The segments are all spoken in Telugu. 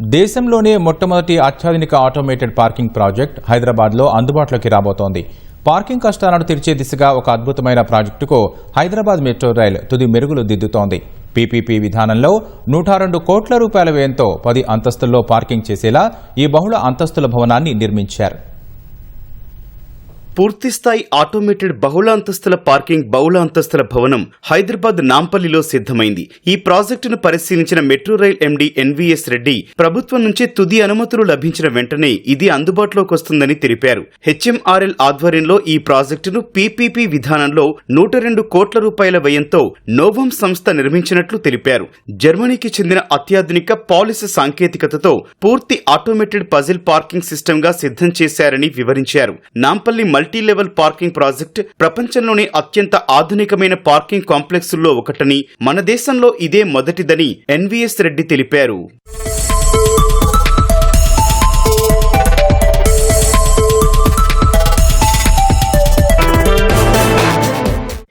దేశంలోనే మొట్టమొదటి అత్యాధునిక ఆటోమేటెడ్ పార్కింగ్ ప్రాజెక్ట్ హైదరాబాద్లో అందుబాటులోకి రాబోతోంది. పార్కింగ్ కష్టాలను తీర్చే దిశగా ఒక అద్భుతమైన ప్రాజెక్టుకు హైదరాబాద్ మెట్రో రైల్ తుది మెరుగులు దిద్దుతోంది. పీపీపీ విధానంలో నూట రెండు కోట్ల రూపాయల వ్యయంతో పది అంతస్తుల్లో పార్కింగ్ చేసేలా ఈ బహుళ అంతస్తుల భవనాన్ని నిర్మించారు. పూర్తిస్థాయి ఆటోమేటెడ్ బహుళ అంతస్తుల పార్కింగ్ బహుళ అంతస్తుల భవనం హైదరాబాద్ నాంపల్లిలో సిద్ధమైంది. ఈ ప్రాజెక్టును పరిశీలించిన metro rail MD NVS Reddy ప్రభుత్వం నుంచి తుది అనుమతులు లభించిన వెంటనే ఇది అందుబాటులోకి వస్తుందని తెలిపారు. హెచ్ఎంఆర్ఎల్ ఆధ్వర్యంలో ఈ ప్రాజెక్టును పీపీపీ విధానంలో నూట రెండు కోట్ల రూపాయల వ్యయంతో నోవం సంస్థ నిర్మించినట్లు తెలిపారు. జర్మనీకి చెందిన అత్యాధునిక పాలిస్ సాంకేతికతతో పూర్తి ఆటోమేటెడ్ పజిల్ పార్కింగ్ సిస్టమ్గా సిద్ధం చేశారని వివరించారు. Nampally multi level parking project ప్రపంచంలోనే అత్యంత ఆధునికమైన పార్కింగ్ కాంప్లెక్సుల్లో ఒకటని మన దేశంలో ఇదే మొదటిదని ఎన్వీఎస్ రెడ్డి తెలిపారు.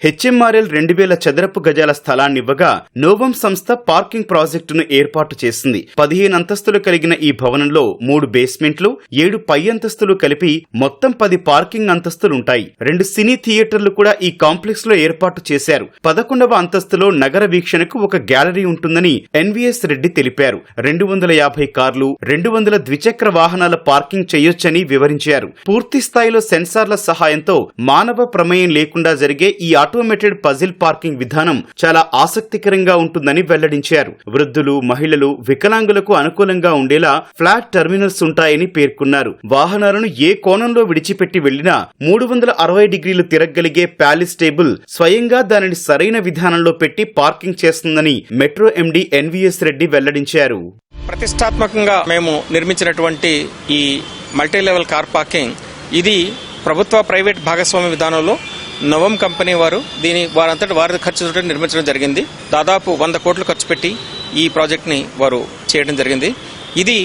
హెచ్ఎంఆర్ఎల్ రెండు వేల చదరపు గజాల స్థలాన్నివ్వగా నోవం సంస్థ పార్కింగ్ ప్రాజెక్టును ఏర్పాటు చేసింది. పదిహేను అంతస్తులు కలిగిన ఈ భవనంలో మూడు బేస్మెంట్లు ఏడు పై అంతస్తులు కలిపి మొత్తం పది పార్కింగ్ అంతస్తులుంటాయి. రెండు సినీ థియేటర్లు కూడా ఈ కాంప్లెక్స్లో ఏర్పాటు చేశారు. పదకొండవ అంతస్తులో నగర వీక్షణకు ఒక గ్యాలరీ ఉంటుందని ఎన్వీఎస్ రెడ్డి తెలిపారు. రెండు వందల యాభై కార్లు రెండు వందల ద్విచక్ర వాహనాల పార్కింగ్ చేయొచ్చని వివరించారు. పూర్తి స్థాయిలో సెన్సార్ల సహాయంతో మానవ ప్రమేయం లేకుండా జరిగే ఈ ఆటోమేటెడ్ పజిల్ పార్కింగ్ విధానం చాలా ఆసక్తికరంగా ఉంటుందని వెల్లడించారు. వృద్ధులు మహిళలు వికలాంగులకు అనుకూలంగా ఉండేలా ఫ్లాట్ టెర్మినల్స్ ఉంటాయని పేర్కొన్నారు. వాహనాలను ఏ కోణంలో విడిచిపెట్టి వెళ్ళినా మూడు వందల అరవై డిగ్రీలు తిరగలిగే ప్యాలెస్ టేబుల్ స్వయంగా దానిని సరైన విధానంలో పెట్టి పార్కింగ్ చేస్తుందని మెట్రో ఎండీ ఎన్వీఎస్ రెడ్డి వెల్లడించారు. ప్రతిష్టాత్మకంగా మేము నిర్మించినటువంటి ఈ మల్టీ లెవెల్ కార్ పార్కింగ్ ఇది ప్రభుత్వ ప్రైవేట్ భాగస్వామ్య విధానంలో నవం కంపెనీ వారు దీని వారంతటి వారి ఖర్చుతో నిర్మించడం జరిగింది. దాదాపు వంద కోట్లు ఖర్చు పెట్టి ఈ ప్రాజెక్ట్ని వారు చేయడం జరిగింది. ఇది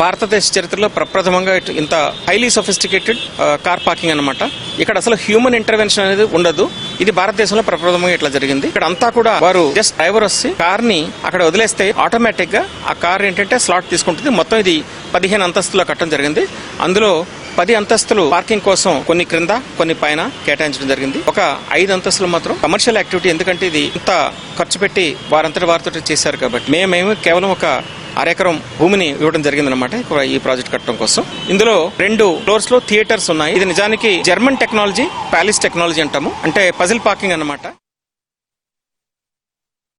భారతదేశ చరిత్రలో ప్రప్రథమంగా ఇంత హైలీ సొఫిస్టికేటెడ్ కార్ పార్కింగ్ అన్నమాట. ఇక్కడ అసలు హ్యూమన్ ఇంటర్వెన్షన్ అనేది ఉండదు. ఇది భారతదేశంలో ప్రప్రథమంగా ఇట్లా జరిగింది. ఇక్కడ అంతా కూడా వారు జస్ట్ డ్రైవర్ వచ్చి కార్ని అక్కడ వదిలేస్తే ఆటోమేటిక్గా ఆ కార్ ఏంటంటే స్లాట్ తీసుకుంటుంది. మొత్తం ఇది పదిహేను అంతస్తులో కట్టడం జరిగింది. అందులో పది అంతస్తులు పార్కింగ్ కోసం కొన్ని క్రింద కొన్ని పైన కేటాయించడం జరిగింది. ఒక ఐదు అంతస్తులు మాత్రం కమర్షియల్ యాక్టివిటీ ఎందుకంటే ఇది ఇంత ఖర్చు పెట్టి వారంతటి వారితో చేశారు కాబట్టి. మేమేమి కేవలం ఒక అరెకరం భూమిని ఇవ్వడం జరిగిందనమాట ఈ ప్రాజెక్ట్ కట్టడం కోసం. ఇందులో రెండు ఫ్లోర్స్లో థియేటర్స్ ఉన్నాయి. ఇది నిజానికి జర్మన్ టెక్నాలజీ ప్యాలిస్ టెక్నాలజీ అంటాము. అంటే పజిల్ పార్కింగ్ అన్నమాట.